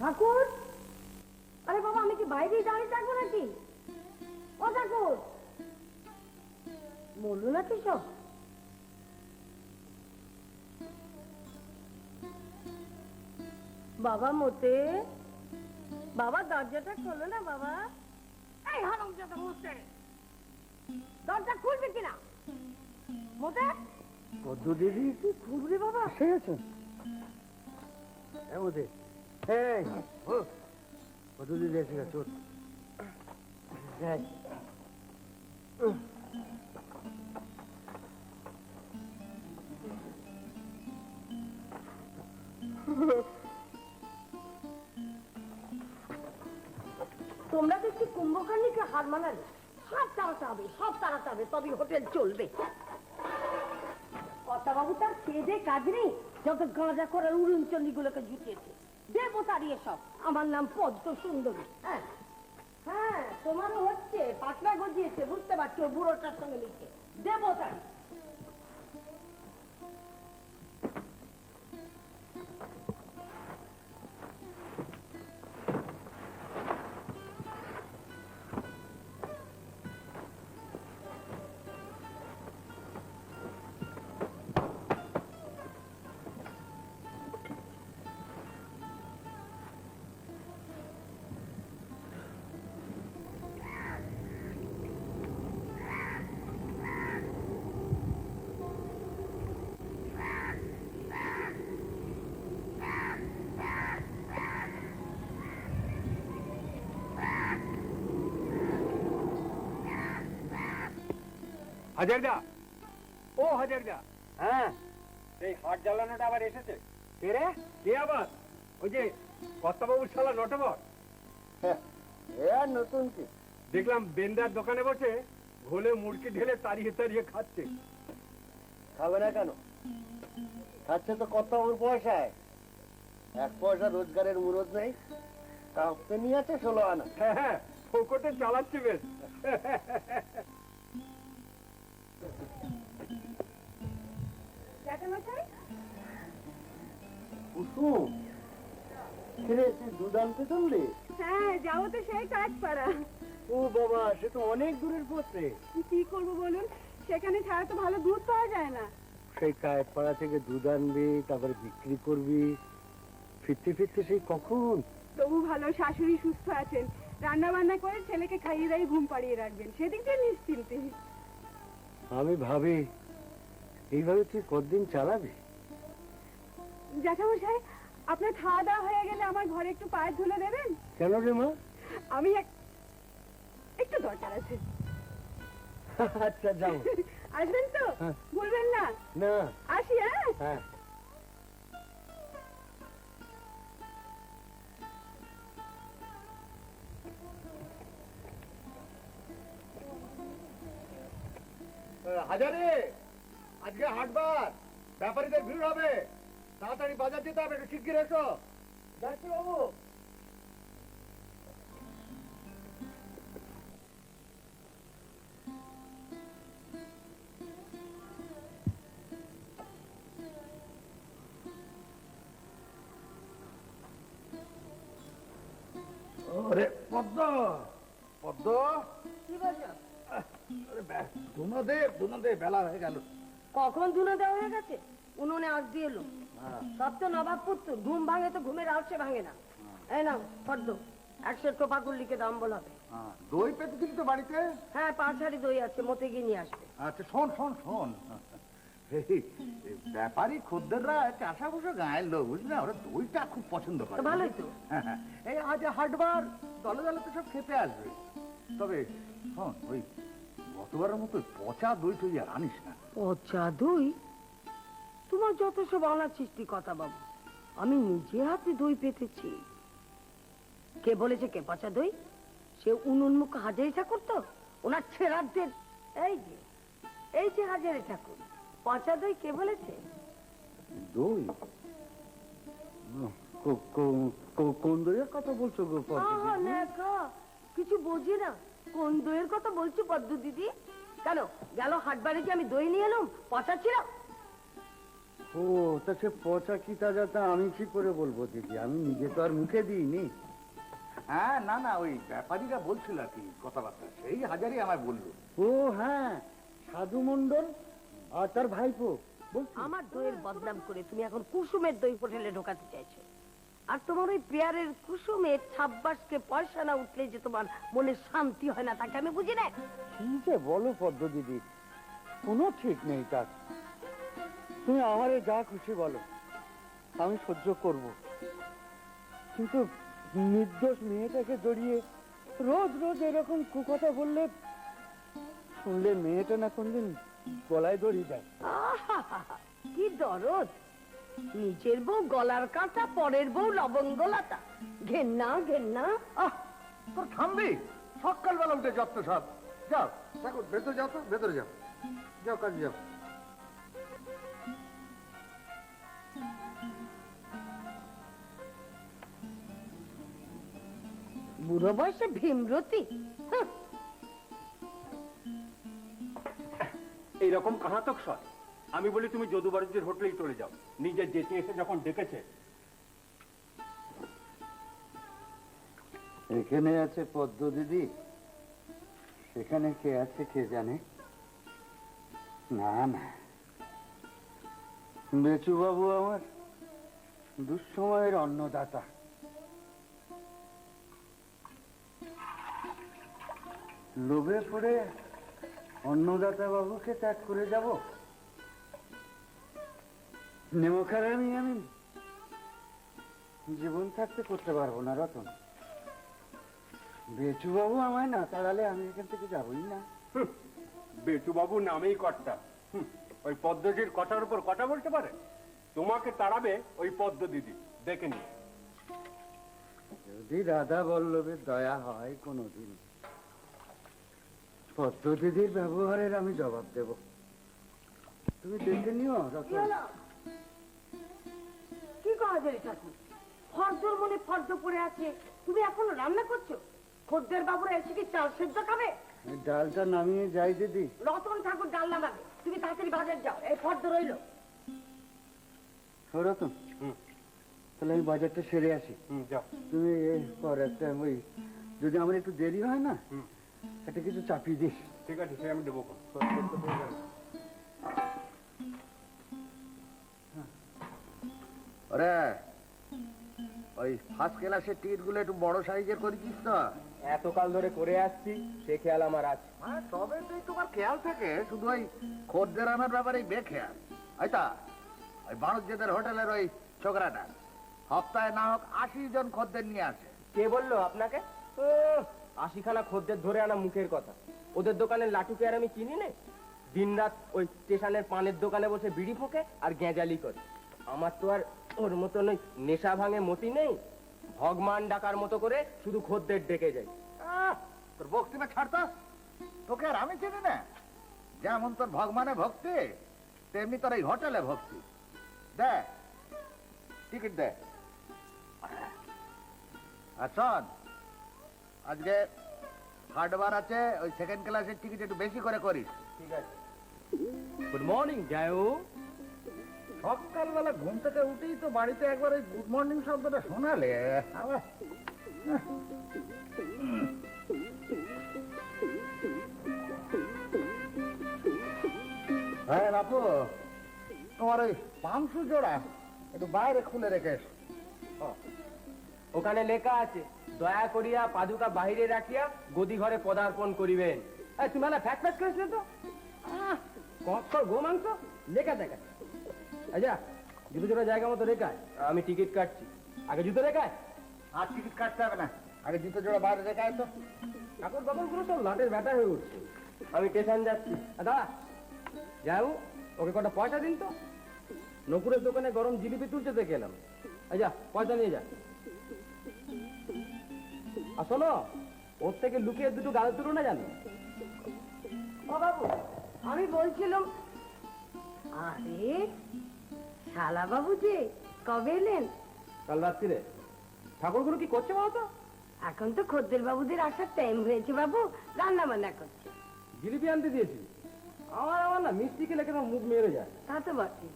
ঠাকুর? আরে বাবা আমি কি বাইরেই দাঁড়িয়ে থাকব নাকি? ও ঠাকুর বলল নাকি সব? বাবা মতে বাবা দরজাটা খোলো না বাবা। এই হারাম যাতে মতে দরজা খুলবে কিনা? মতে পদ্ম দিদি তুই খুলবি বাবা। ঠিক আছে। তোমরা দেখছি কুম্ভকর্ণীকে হার মানালে। সব তাড়াতে হবে সব তাড়াতে হবে তবে হোটেল চলবে। বাবু তার দে কাজ নেই, যত গাঁজা করার উড়ুনচন্ডি গুলোকে জুটিয়েছে। দেবো এসব। আমার নাম পদ্ম সুন্দরী হ্যাঁ। হ্যাঁ তোমারও হচ্ছে, পাটনা গজিয়েছে, বুঝতে পারছ, বুড়োটার সঙ্গে লিখে দেবো হাজারদা ও হাজারদা হ্যাঁ। এই হাট জ্বালানোটা আবার এসেছে। কে রে? কে আবার? ওই যে কর্তাবাবুর শালা নটবর। হ্যাঁ, এ আর নতুন কি? দেখলাম বেন্দার দোকানে বসে ঘোলে মুরগি ঢেলে তাড়িয়ে তাড়িয়ে খাচ্ছে। খাবে না কেন? খাচ্ছে তো কত ওর পয়সায়। এক পয়সা রোজগারের মুরত নেই। কাউকে নিয়ে আছে ষোলো আনা। হ্যাঁ হ্যাঁ ফোকটে চালাচ্ছে বেশ। কুসুম ছেলে তুই দুধ আনতে চললি? হ্যাঁ যাব তো সেই কাজ পারা ও বাবা সে তো অনেক দূরের পথে। কি করব বলুন? সেখানে ছাড়া তো ভালো দুধ পাওয়া যায় না। সেই কায়েতপাড়া থেকে দুধ আনবি তারপরে বিক্রি করবি। ফিরতে ফিরতে সেই কখন? তবু ভালো শাশুড়ি সুস্থ আছেন। রান্না বান্না করে ছেলেকে খাইয়ে দাইয়ে ঘুম পাড়িয়ে রাখবেন। সেদিক দিয়ে নিশ্চিন্তে। আমি ভাবি এইভাবে তুই কতদিন চালাবি? জ্যাঠামশাই আপনার খাওয়া দাওয়া হয়ে গেলে আমার ঘরে একটু পায়ের ধুলে দেবেন? কেন রে মা? আমি এক একটু দরকার আছে। আচ্ছা যাও। আসবেন তো? হ্যাঁ। বলবেন না? না। আসি হ্যাঁ? হ্যাঁ। হাজারে! আজকে হাটবার। ব্যাপারীদের ভিড় হবে। তাড়াতাড়ি বাজার যেতে হবে, একটু শিগগির এসো। যাচ্ছি বাবু ওরে পদ্ম! বেলা হয়ে গেল। কখন ধুনে দেওয়া হয়ে গেছে? উনুনে আজ দিয়ে এলো। সব তো ঘুম ভাঙে তো ঘুমের আলসে ভাঙে না। এই না ফর্দ একশো টোপা গুল্লিকে দাম বলাবে। দই পেতেছিলি তো বাড়িতে? হ্যাঁ পাঁচ হাড়ি দই আছে মতে গিয়ে নিয়ে আসবে। আচ্ছা শোন শোন শোন। ব্যাপারী খদ্দেররা চাষা বসে গায়ের লোক বুঝলি না? ওরা দইটা খুব পছন্দ করে। ভালোই তো। হ্যাঁ, হ্যাঁ। এই আজ হাটবার দলে দলে তো সব খেতে আসবে। তবে শোন ওই গতবারের মতো পচা দই তুই আর আনিস না। পচা দই? তোমার যত সব অনাচিষ্টি কথা বাবু আমি নিজে হাতে দই পেতেছি। কে বলেছে কে পচা দই? সে উনুন্মুখ হাজারি ঠাকুর তো ওনার ছেড়াদের এই যে এই যে হাজারি ঠাকুর পচা দই কে বলেছে? দই? কোন দইয়ের কথা বলছো গো কিছু বুঝি না। কোন দইয়ের কথা বলছো পদ্ম দিদি? কেন গেল হাটবারে কি আমি দই নিয়ে এলাম? পচা ছিল? ও তা সে পচা কি তাজাটা আমি কি করে বলব দিদি? আমি নিজে তো আর মুখে দিইনি। হ্যাঁ না না ওই ব্যাপারীরা বলছিল আর কি কথাবার্তা। সেই হাজারই আমায় বলল। ও হ্যাঁ সাধু মন্ডল আর তার ভাইপো বলছি। আমার দইয়ের বদনাম করে তুমি এখন কুসুমের দই হোটেলে ঢোকাতে চাইছো। আর তোমার ওই পেয়ারের কুসুমের ছাব্বাসকে পয়সা না উঠলে যে তোমার মনে শান্তি হয় না তাকে আমি বুঝি না? কি যে বলো পদ্ম দিদি কোনো ঠিক নেই তার। তুমি আমারে যা খুশি বলো আমি সহ্য করব। কিন্তু নির্দোষ মেয়েটাকে জড়িয়ে রোজ রোজ এরকম কুকথা বললে শুনলে মেয়েটা না কোনদিন গলায় দড়ি দেয়। কি দরদ! নিজের বউ গলার কাঁটা পরের বউ লবঙ্গলাতা ঘেন্না ঘেন্না আহ! তোর থামবি সকালবেলা উঠে যত্ন সব। যাও দেখো ভেতরে যাও তো ভেতরে যাও। যাও কাজ যাও। বুড়ো বয়সে ভীমরতি। এইরকম কাহাতক সয় আমি বলি, তুমি যদু বাড়ির হোটেলেই চলে যাও। নিজের যেতে এসে যখন ডেকেছে, এখানে আছে পদ্ম দিদি। সেখানে কে আছে কে জানে? না না। বেচু বাবু আমার দুঃসময়ের অন্নদাতা। লোভে পড়ে অন্নদাতা বাবুকে ত্যাগ করে যাব? নেমখারামি আমি জীবন থাকতে করতে পারব না রতন। বেচু বাবু আমায় না তাড়ালে আমি এখান থেকে যাবই না। বেচুবাবু নামেই কর্তা। ওই পদ্মজির কথার উপর কথা বলতে পারে? তোমাকে তাড়াবে ওই পদ্ম দিদি দেখে নিও যদি রাধা বল্লভের দয়া হয় কোনোদিন পদ্ম দিদির ব্যবহারের আমি জবাব দেব। তুমি দেখে নিও রতন। কি ঠাকুর ফর্দর মনে ফর্দ পড়ে আছে। তুমি এখনও রান্না করছ? খদ্দের বাবুরা এসে কি চাল সেদ্ধ খাবে? ডালটা নামিয়ে যাই দিদি। রতন ঠাকুর ডাল নামাবে। তুমি তাড়াতাড়ি বাজার যাও। এই ফর্দ রইল। ও রতন। তাহলে আমি বাজারটা সেরে আসি। হুম যাও। তুমি এই পর একটা ওই যদি আমার একটু দেরি হয় না। একটা কিছু চাপিয়ে দিস। ঠিক আছে সে আমি দেবো। ওরে ওই ফার্স্ট ক্লাসের একটু বড় সাইজের করেছিস এতকাল ধরে করে আসছি সে খেয়াল আমার আছে। হ্যাঁ তবে তুই তোমার খেয়াল থাকে শুধু ওই খদ্দের আনার ব্যাপারে বেখেয়াল। ওই বাণিজ্যদের হোটেলের ওই ছোকরাটা সপ্তাহে না হোক আশি জন খদ্দের নিয়ে আসে। কে বলল আপনাকে? আশিখানা খদ্দের ধরে আনা মুখের কথা। ওদের দোকানের লাটুকে আর আমি চিনি নে? দিনরাত ওই স্টেশনের পানের দোকানে বসে বিড়ি ফোকে আর গেঁজালি করে। আমার তো আর ওর মতন ওই নেশা ভাঙে মতি নেই ভগবান ডাকার মতো করে শুধু খদ্দের ডেকে যাই আহ, তোর বক্তৃতা ছাড়তা? তোকে আর আমি চিনি না। যেমন তোর ভগবানে ভক্তি তেমনি তোর এই হোটেলে ভক্তি। দে টিকিট দে। আর শোন আজকে হাটবার আছে ওই সেকেন্ড ক্লাসের টিকিট একটু বেশি করে করিস। ঠিক আছে। গুড মর্নিং জায়ু সকালবেলা ঘুম থেকে উঠেই তো বাড়িতে একবার ওই গুড মর্নিং শব্দটা শোনালে। হ্যাঁ তোমার ওই জোড়া একটু বাইরে খুলে রেখে ওখানে লেখা আছে, দয়া করিয়া পাদুকা বাহিরে রাখিয়া গদি ঘরে পদার্পণ করিবেন। তুমি ফ্যাট ফ্যাট করেছিলে তো? কক্কর গো মাংস লেখা দেখা। আচ্ছা জুতো জোড়া জায়গা মতো রেখায় আমি টিকিট কাটছি। আগে জুতো রেখায়? আর টিকিট কাটতে হবে না। আগে জুতো জোড়া বাইরে রেখে আয় তো। কাপড় কাপড়গুলো সব লাটের ব্যাটা হয়ে উঠছে। আমি স্টেশন যাচ্ছি। দাদা যাও ওকে কটা পয়সা দিন তো। নকুরের দোকানে গরম জিলিপি তুলছে দেখে এলাম আচ্ছা পয়সা নিয়ে যা। আর শোনো ওর থেকে লুকিয়ে দুটো গাল তুলো না জানো? বাবু আমি বলছিলাম আরে শালা বাবু যে কবে এলেন? কাল রাত্রিরে। ঠাকুরগুলো কি করছে বলো তো এখন তো খদ্দের বাবুদের আসার টাইম হয়েছে বাবু রান্না বান্না করছে। জিলিপি আনতে দিয়েছি। আমার আমার না মিষ্টি খেলে কেন মুখ মেরে যায়। তা তো বটে।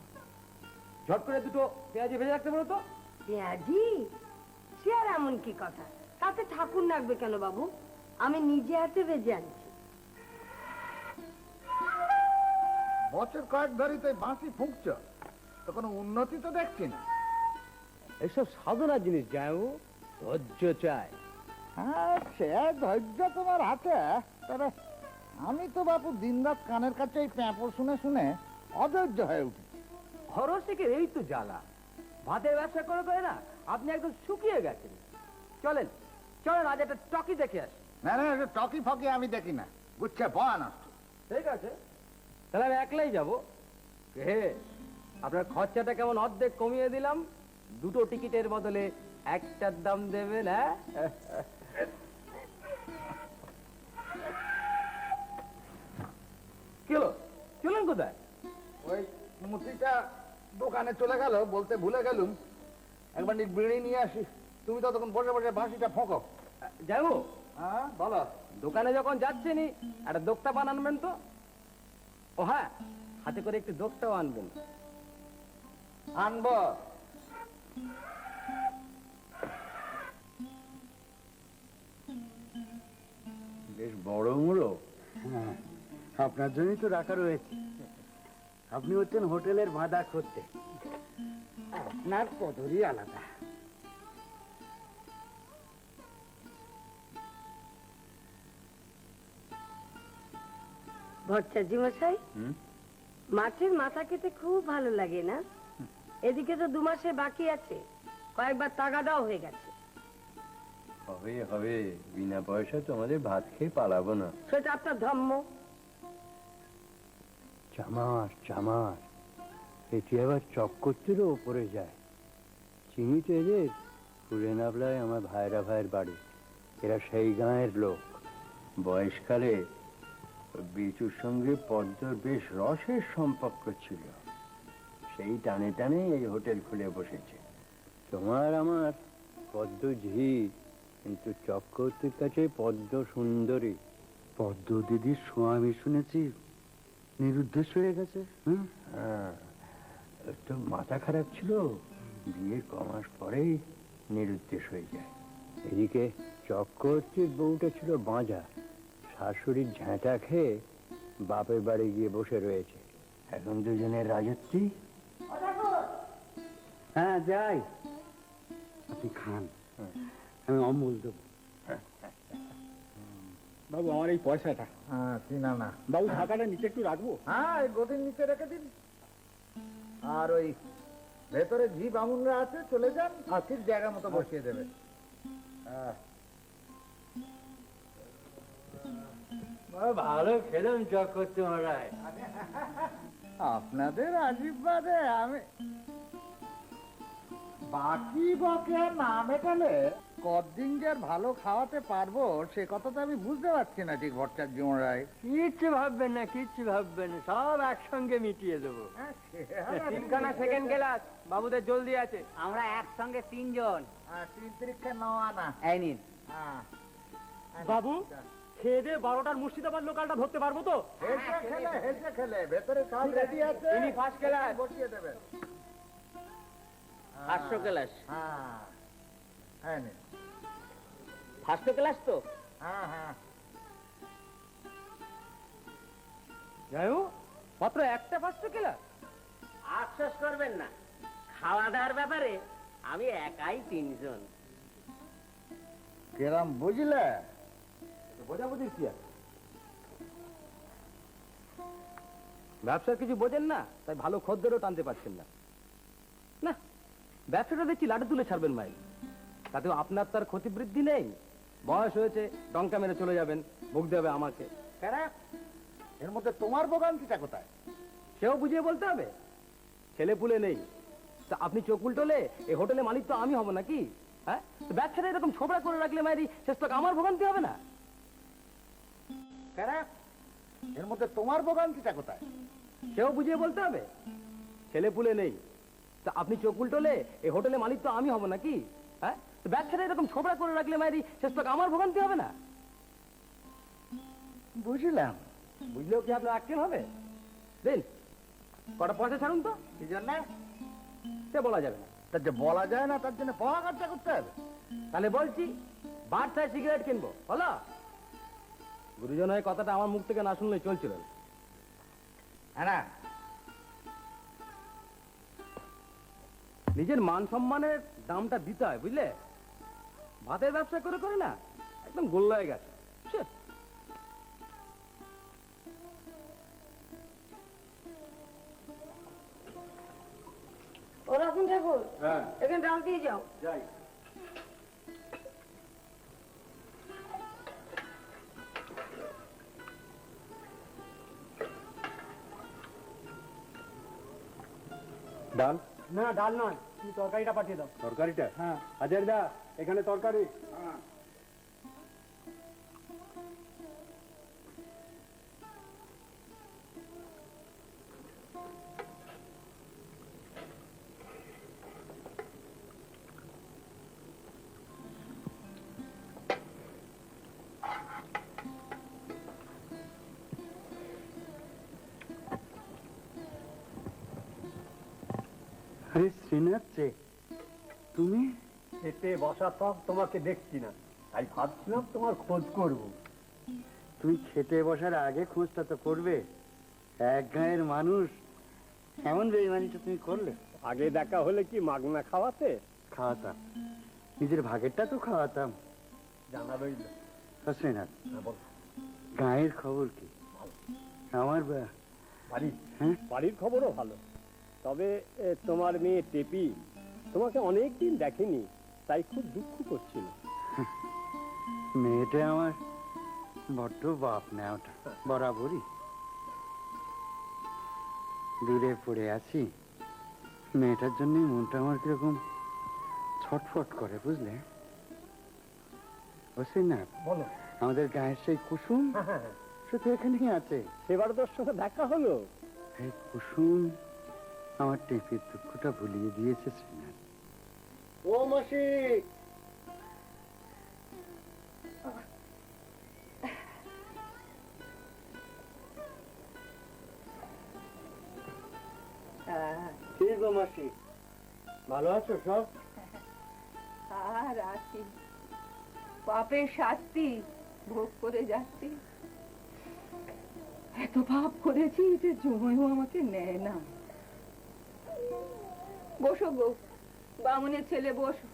ঝট করে দুটো পেঁয়াজি ভেজে রাখতে বলো তো। পেঁয়াজি? সে আর এমন কি কথা? তাতে ঠাকুর নাকবে কেন বাবু? আমি নিজে হাতে ভেজে আনছি। বছর কয়েক ধরেই তো বাঁশি ফুঁকছ। তো কোনো উন্নতি তো দেখছি না। এসব সাধনার জিনিস যাও ধৈর্য চাই। হ্যাঁ সে ধৈর্য তোমার হাতে। তবে আমি তো বাপু দিনরাত কানের কাছে এই প্যাঁপড় শুনে শুনে অধৈর্য হয়ে উঠি খরচ থেকে এই তো জ্বালা। ভাতের ব্যবসা করে করে না আপনি একদম শুকিয়ে গেছেন। চলেন চলেন আজ একটা টকি দেখে আসি। না না এটা টকি ফকি আমি দেখি না। বুঝছে বয়া নষ্ট। ঠিক আছে তাহলে আমি একলাই যাব। হে আপনার খরচাটা কেমন অর্ধেক কমিয়ে দিলাম? দুটো টিকিটের বদলে একটার দাম দেবেন হ্যাঁ? কি চলেন কোথায়? ওই মুচিটা দোকানে চলে গেল বলতে ভুলে গেলুম। একবার নি বিড়ি নিয়ে আসি। তুমি ততক্ষণ বসে বসে বাঁশিটা ফোঁকো যাব হ্যাঁ বলো। দোকানে যখন যাচ্ছেনি একটা দোকটা বানানবেন তো? ও হ্যাঁ হাতে করে একটু দোকটাও আনবেন। আনব। বেশ বড় মুড়ো। হ্যাঁ, আপনার জন্যই তো রাখা রয়েছে। আপনি হচ্ছেন হোটেলের বাঁধা করতে আপনার পদরই আলাদা। ভট্টাচার্য মশাই হুম? মাছের মাথা খেতে খুব ভালো লাগে না? এদিকে তো দু মাসে বাকি আছে। কয়েকবার তাগাদাও হয়ে গেছে। হবে হবে। বিনা পয়সা তোমাদের ভাত খেয়ে পালাবো না। সেটা আপনার ধর্ম। চামার চামার। এটি আবার চক্করটিরও ওপরে যায়। চিনি তো এদের। ফুলে নাবলায় আমার ভাইরা ভাইয়ের বাড়ি। এরা সেই গাঁয়ের লোক। বয়সকালে বিচুর সঙ্গে পদ্মর বেশ রসের সম্পর্ক ছিল। সেই টানে টানে এই হোটেল খুলে বসেছে। তোমার আমার পদ্ম ঝি কিন্তু চক্রবর্তীর কাছে পদ্ম সুন্দরী। পদ্ম দিদির স্বামী শুনেছি নিরুদ্দেশ হয়ে গেছে হুম? হ্যাঁ তো মাথা খারাপ ছিল বিয়ে কমাস পরেই নিরুদ্দেশ হয়ে যায়। এদিকে চক্রবর্তীর বউটা ছিল বাঁজা শাশুড়ির ঝাঁটা খেয়ে বাপের বাড়ি গিয়ে বসে রয়েছে। এখন দুজনের রাজত্বী হ্যাঁ যাই। আপনি খান। আমি অমূল দেবো। বাবু আমার এই পয়সাটা। হ্যাঁ চিনা না বাবু টাকাটা নিচে একটু রাখব? হ্যাঁ এই গদির নিচে রেখে দিন। আর ওই ভেতরে ঝি বামুনরা আছে চলে যান আর ঠিক জায়গা মতো বসিয়ে দেবে। হ্যাঁ। ভালো খেলাম চক্রবর্তী মহারাজ। আপনাদের আশীর্বাদে আমি বাকি বকে না মেটালে কদিন যে আর ভালো খাওয়াতে পারব সে কথা তো আমি বুঝতে পারছি না ঠিক ভট্টাচার্য মহারাজ কিচ্ছু ভাববেন না কিচ্ছু ভাববেন না সব একসঙ্গে মিটিয়ে দেবো। হ্যাঁ, তিনখানা সেকেন্ড ক্লাস বাবুদের জলদি আছে। আমরা একসঙ্গে তিনজন। হ্যাঁ, তিন তিরিক্ষা নয় আনা এই নিন। হ্যাঁ। বাবু? খেয়ে দিয়ে বারোটার মুর্শিদাবাদ লোকালটা ধরতে পারব তো? হেসে খেলে হেসে খেলে। ভেতরে সব রেডি আছে। ইনি ফার্স্ট ক্লাস বসিয়ে দেবেন। পাঁচশো ক্লাস হ্যাঁ। হ্যাঁ ফার্স্ট ক্লাস তো? হ্যাঁ হ্যাঁ। যাই হোক মাত্র একটা ফার্স্ট ক্লাস আফসোস করবেন না। খাওয়া দাওয়ার ব্যাপারে আমি একাই তিনজন। কিরম বুঝলে? বোঝাবুঝির কি ব্যবসার কিছু বোঝেন না, তাই ভালো খদ্দেরও টানতে পারছেন না। না, ব্যবসাটা দেখছি লাটে তুলে ছাড়বেন ভাই। তাতেও আপনার তার ক্ষতি বৃদ্ধি নেই। বয়স হয়েছে, ডঙ্কা মেরে চলে যাবেন, ভোগ দেবে আমাকে। এর মধ্যে তোমার ভোগান্তিটা কোথায়? সেও বুঝিয়ে বলতে হবে। ছেলে পুলে নেই। তা আপনি চোখ উল্টোলে এই হোটেলে মালিক তো আমি হব নাকি? হ্যাঁ? ব্যবসাটা এরকম ছোবড়া করে রাখলে মায়েরি শেষ তক আমার ভোগান্তি হবে না। এর মধ্যে তোমার ভোগান্তিটা কোথায়? সেও বুঝিয়ে বলতে হবে। ছেলে পুলে নেই। তা আপনি চোখ উল্টোলে এই হোটেলে মালিক তো আমি হব নাকি? হ্যাঁ? তো ব্যবসাটা এরকম ছোবড়া করে রাখলে মায়েরি শেষ তক আমার ভোগান্তি হবে না? বুঝলাম। বুঝলেও কি আপনার আক্ষেপ হবে? দিন কটা পয়সা ছাড়ুন তো? কি জন্য? সে বলা যাবে না। তা যে বলা যায় না তার জন্য পড়া খরচা করতে হবে। তাহলে বলছি বার্তায় সিগারেট কিনবো বলো গুরুজন হয়ে কথাটা আমার মুখ থেকে না শুনলে চলছিল। হ্যাঁ নিজের মান সম্মানের দামটা দিতে হয় বুঝলে? ভাতের ব্যবসা করে করে না একদম গোল্লায় গেছে। ছে, ও রতন ঠাকুর হ্যাঁ। এখানে ডাল দিয়ে যাও। যাই। ডাল? না ডাল নয় তুমি তরকারিটা পাঠিয়ে দাও। তরকারিটা? হ্যাঁ। হাজার দা এখানে তরকারি। বসা সব তোমাকে দেখছি না। তাই ভাবছিলাম তোমার খোঁজ করব। তুমি খেতে বসার আগে খোঁজটা তো করবে। এক গায়ের মানুষ। এমন বেইমানিটা তুমি করলে। আগে দেখা হলে কি মাগনা খাওয়াতে? খাওয়াতাম। নিজের ভাগেরটা তো খাওয়াতাম। জানা রইল তা শ্রীনাথ হ্যাঁ। গায়ের খবর কি? আমার বাড়ি হ্যাঁ? বাড়ির খবরও ভালো। তবে তোমার মেয়ে টেপি তোমাকে অনেক দিন দেখেনি। তাই খুব দুঃখ করছিল। মেয়েটা আমার বড্ড বাপ নেওয়াটা বরাবরই। দূরে পড়ে আছি। মেয়েটার জন্যই মনটা আমার কীরকম ছটফট করে বুঝলে? বুঝলি না বলো। আমাদের গায়ের সেই কুসুম হ্যাঁ, হ্যাঁ, শুধু এখানেই আছে। সেবার তোর সঙ্গে দেখা হলো? এই কুসুম আমার টেপির দুঃখটা ভুলিয়ে দিয়েছে শ্রীনাথ ও আছো সব? আর আছি। পাপের শাস্তি ভোগ করে যাচ্ছি। এত পাপ করেছি যে জমিও আমাকে নেয় না। বসো গো। বামুনের ছেলে বসো।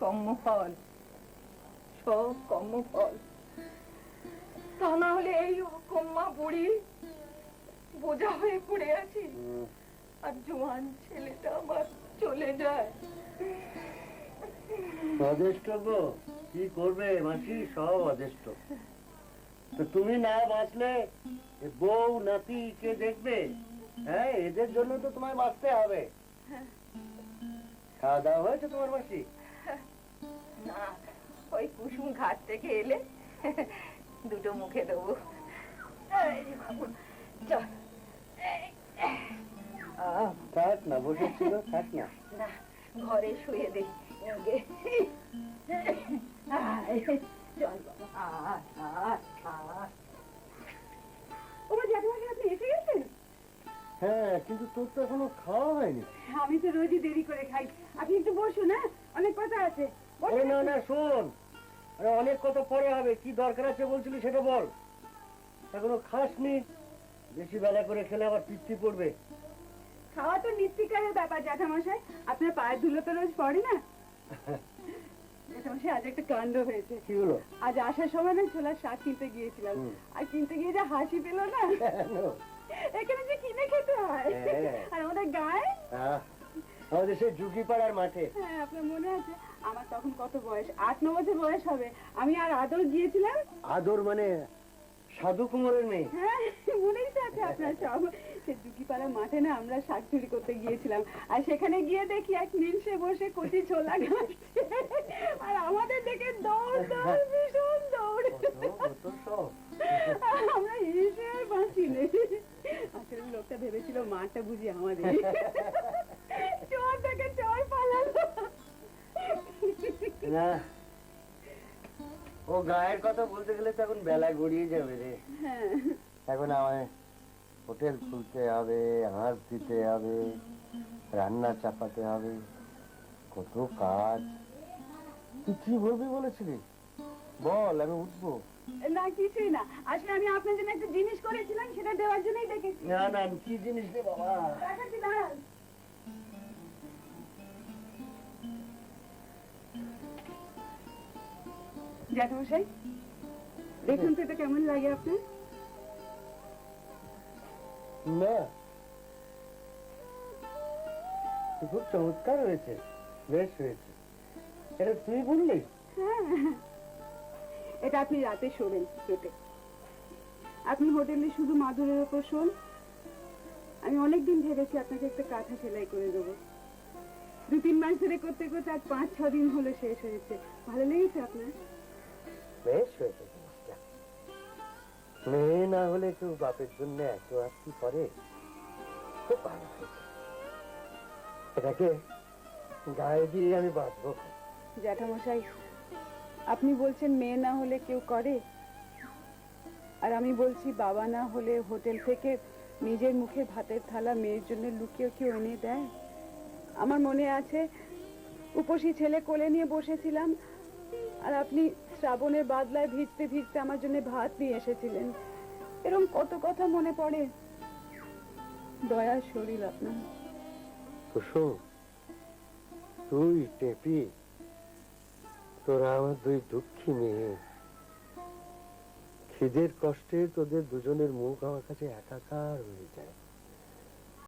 কর্মফল সব কর্মফল তা না হলে এই অকম্মা বুড়ি বোঝা হয়ে পড়ে আছি আর জোয়ান ছেলেটা আমার চলে যায় অদেষ্ট গো কি করবে মাসি সব অদেষ্ট তো তুমি না বাঁচলে বউ নাতি কে দেখবে হ্যাঁ এদের জন্য তো তোমায় বাঁচতে হবে। খাওয়া দাওয়া হয়েছে তোমার মাসি? না ওই কুসুম ঘাট থেকে এলে দুটো মুখে দেবো। এই যে বাবু, চল। আহ, থাক না বসেছিল থাক না। না ঘরে শুয়ে দে গে। আয়, চল বাবা আয়। হ্যাঁ কিন্তু তোর তো এখনও খাওয়া হয়নি। আমি তো রোজই দেরি করে খাই। আপনি একটু বসুন হ্যাঁ? অনেক কথা আছে। না না শোন। আরে অনেক কথা পরে হবে। কি দরকার আছে বলছিলি সেটা বল। এখনও খাসনি? বেশি বেলা করে খেলে আবার পিত্তি পড়বে। খাওয়া তো নিত্যিকারের ব্যাপার জ্যাঠামশাই। আপনার পায়ের ধুলো তো রোজ পড়ে না? জ্যাঠামশাই আজ একটা কাণ্ড হয়েছে। কি হলো? আজ আসার সময় না ছোলার শাক কিনতে গিয়েছিলাম। আর কিনতে গিয়ে যে হাসি পেল না? এখানে যে কিনে খেতে হয়? হ্যাঁ। আর আমাদের গায়ে? আহ, আমাদের সেই মাঠে। হ্যাঁ আপনার মনে আছে? আমার তখন কত বয়স? আট ন বছর বয়স হবে। আমি আর আদর গিয়েছিলাম। আদর মানে সাধু কুমারের মেয়ে। হ্যাঁ মনেই তো আছে আপনার সব। সে দুকিপাড়া মাঠে না আমরা শাক চুরি করতে গিয়েছিলাম। আর সেখানে গিয়ে দেখি এক নিলসে বসে কচি ছোলা আর আমাদের দেখে দৌড় দৌড় ভীষণ দৌড়। কত সব। আমরা এসে আর বাঁচি নেই মাটা বুঝি আমাদের। চোর থেকে চোর পালালো না ও গায়ের কথা বলতে গেলে তো এখন বেলা গড়িয়ে যাবে রে। হ্যাঁ। এখন আমায় হোটেল খুলতে হবে হাঁস দিতে হবে রান্না চাপাতে হবে কত কাজ। তুই কি বলবি বলেছিলি? বল আমি উঠবো। না কিছুই না। আসলে আমি আপনার জন্য একটা জিনিস করেছিলাম সেটা দেওয়ার জন্যই দেখেছি। না না কি জিনিস রে বাবা দেখাচ্ছি দাঁড়ান। জ্যাঠামশাই দেখুন তো এটা কেমন লাগে আপনার। না খুব চমৎকার হয়েছে বেশ হয়েছে। এটা তুই বললি হ্যাঁ। এটা আপনি রাতে শোবেন পেটে আপনি হোটেলে শুধু মাদুরের ওপর শোন। আমি অনেকদিন ভেবেছি আপনাকে একটা কাঁথা সেলাই করে দেবো। দু তিন মাস ধরে করতে করতে আজ পাঁচ ছ দিন হলো শেষ হয়েছে। ভালো লেগেছে আপনার? বেশ হয়েছে মেয়ে না হলে কেউ বাপের জন্য এত আস্তি করে? খুব ভালো হয়েছে। এটাকে গায়ে দিয়ে আমি বাঁচবো জ্যাঠামশাই আপনি বলছেন মেয়ে না হলে কেউ করে? আর আমি বলছি বাবা না হলে হোটেল থেকে নিজের মুখে ভাতের থালা মেয়ের জন্য লুকিয়ে কেউ এনে দেয়? আমার মনে আছে, উপসী ছেলে কোলে নিয়ে বসেছিলাম, আর আপনি শ্রাবণের বাদলায় ভিজতে ভিজতে আমার জন্য ভাত নিয়ে এসেছিলেন। এরকম কত কথা মনে পড়ে? দয়ার শরীর আপনার। তুই টেপি? তোরা আমার দুই দুঃখী মেয়ে। খিদের কষ্টে তোদের দুজনের মুখ আমার কাছে একাকার হয়ে যায়।